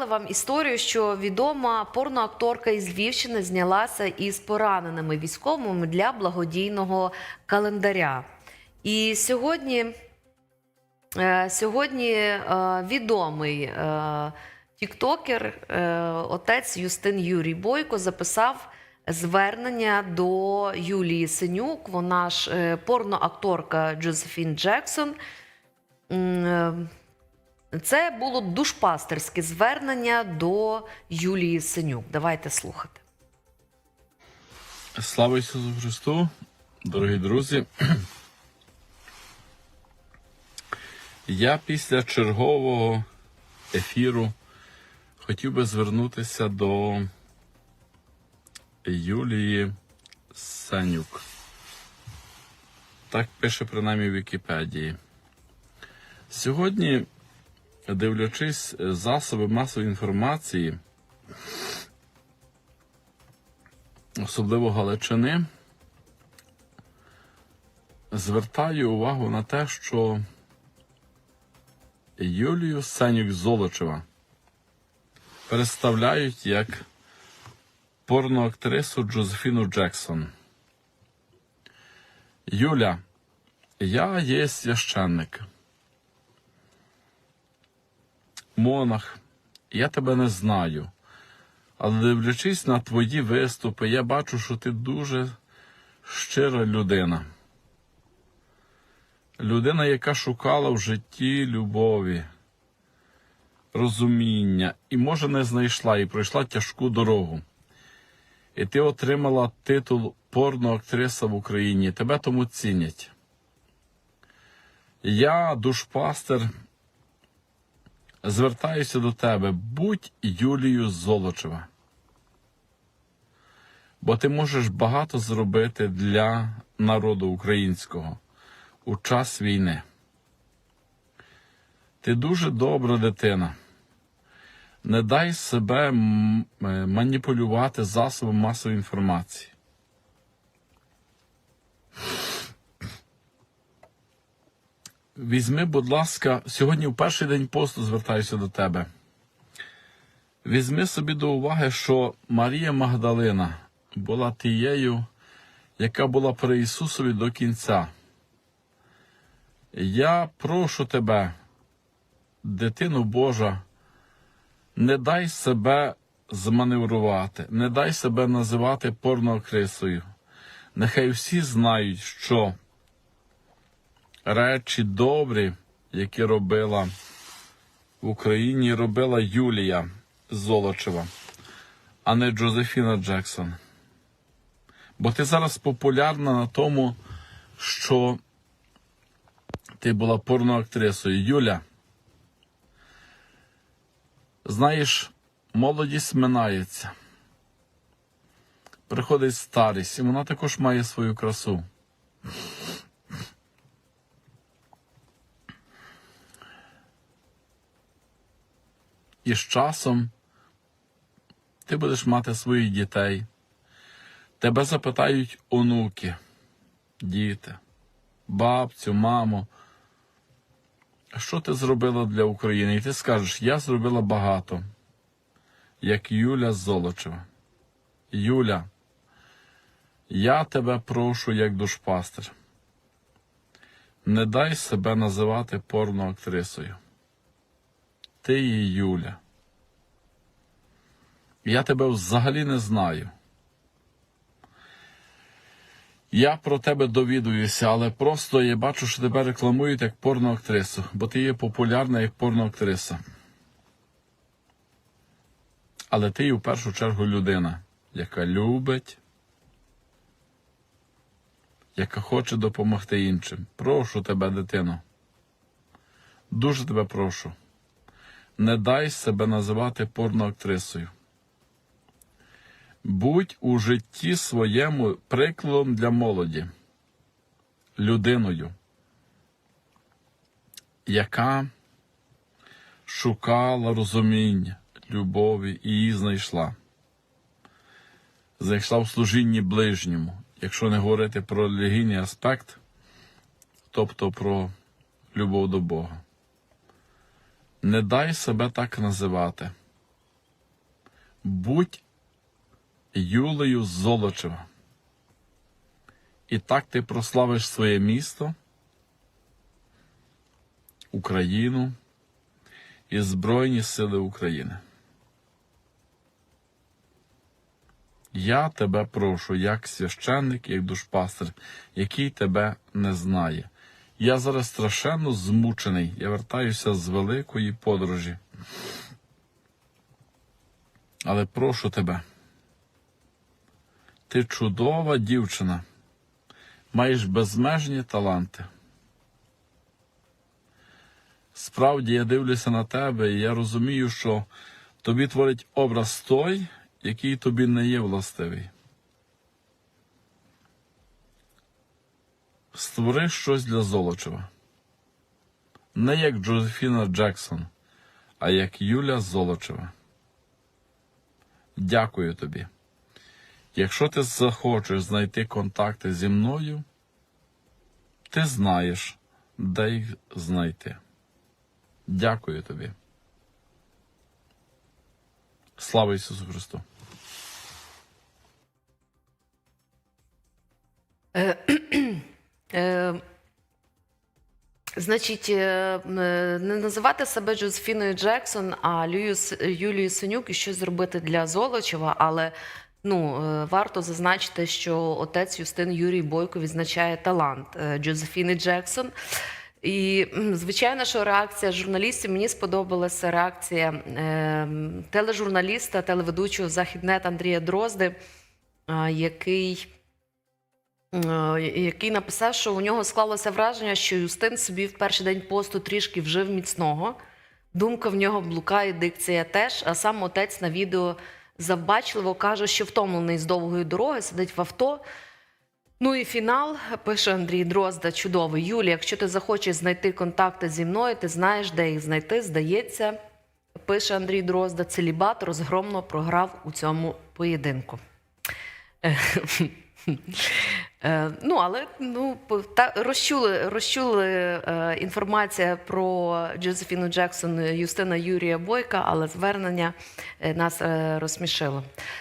розказали вам історію, що відома порноакторка із Львівщини знялася із пораненими військовими для благодійного календаря. І сьогодні, е, сьогодні е, відомий е, тіктокер, отець Юстин Юрій Бойко, записав звернення до Юлії Синюк. Вона ж порноакторка Джозефін Джексон. Це було душпастерське звернення до Юлії Синюк. Давайте слухати. Слава Ісусу Христу, дорогі друзі. Я після чергового ефіру хотів би звернутися до Юлії Санюк. Так пише принаймні в Вікіпедії. Сьогодні, дивлячись засоби масової інформації, особливо Галичини, звертаю увагу на те, що Юлію Сенюк Золочева представляють як порноактрису Джозефіну Джексон. Юля, я є священник. Монах, я тебе не знаю. Але дивлячись на твої виступи, я бачу, що ти дуже щира людина. Людина, яка шукала в житті любові, розуміння і, може, не знайшла і пройшла тяжку дорогу. І ти отримала титул порноактриса в Україні. Тебе тому цінять. Я, душпастер, звертаюся до тебе. Будь Юлією Золочева. Бо ти можеш багато зробити для народу українського у час війни. Ти дуже добра дитина. Не дай себе е, маніпулювати засобом масової інформації. Візьми, будь ласка, сьогодні в перший день посту звертаюся до тебе. Візьми собі до уваги, що Марія Магдалина була тією, яка була при Ісусові до кінця. Я прошу тебе, дитину Божа, не дай себе зманеврувати, не дай себе називати порноакрисою. Нехай всі знають, що речі добрі, які робила в Україні, робила Юлія Золочева, а не Джозефіна Джексон. Бо ти зараз популярна на тому, що ти була порноактрисою. Юля. Знаєш, молодість минається. Приходить старість, і вона також має свою красу. І з часом ти будеш мати своїх дітей. Тебе запитають онуки, діти, бабцю, маму. Що ти зробила для України? І ти скажеш, я зробила багато, як Юля Золочева. Юля, я тебе прошу як душпастер. Не дай себе називати порноактрисою. Ти є Юля. Я тебе взагалі не знаю. Я про тебе довідуюся, але просто я бачу, що тебе рекламують як порноактрису, бо ти є популярна як порноактриса. Але ти є в першу чергу людина, яка любить, яка хоче допомогти іншим. Прошу тебе, дитино. Дуже тебе прошу. Не дай себе називати порноактрисою. Будь у житті своєму прикладом для молоді, людиною, яка шукала розуміння, любові і її знайшла. Знайшла в служінні ближньому, якщо не говорити про релігійний аспект, тобто про любов до Бога. Не дай себе так називати. будь Юлею Золочева. І так ти прославиш своє місто, Україну і Збройні Сили України. Я тебе прошу, як священник, як душпастир, який тебе не знає. Я зараз страшенно змучений. Я вертаюся з великої подорожі. Але прошу тебе. Ти чудова дівчина, маєш безмежні таланти. Справді я дивлюся на тебе, і я розумію, що тобі творить образ той, який тобі не є властивий. Створи щось для Золочева. Не як Джозефіна Джексон, а як Юля Золочева. Дякую тобі. Якщо ти захочеш знайти контакти зі мною, ти знаєш, де їх знайти. Дякую тобі. Слава Ісусу Христу! Значить, е, е, не називати себе Джозефіною Джексон, а Юлією Синюк і щось зробити для Золочева, але ну, е, варто зазначити, що отець Юстин Юрій Бойко відзначає талант Джозефіни Джексон. І звичайно, що реакція журналістів мені сподобалася реакція е, тележурналіста, телеведучого Західнет Андрія Дрозди, який який написав, що у нього склалося враження, що Юстин собі в перший день посту трішки вжив міцного. Думка в нього блукає, дикція теж. А сам отець на відео завбачливо каже, що втомлений з довгої дороги, сидить в авто. Ну і фінал пише Андрій Дрозда, чудовий. Юлія, якщо ти захочеш знайти контакти зі мною, ти знаєш, де їх знайти. Здається, пише Андрій Дрозда, целібат розгромно програв у цьому поєдинку. Е, Ну, але ну, та, розчули, розчули е, інформація про Джозефіну Джексон Юстина Юрія Бойка, але звернення е, нас розсмішило.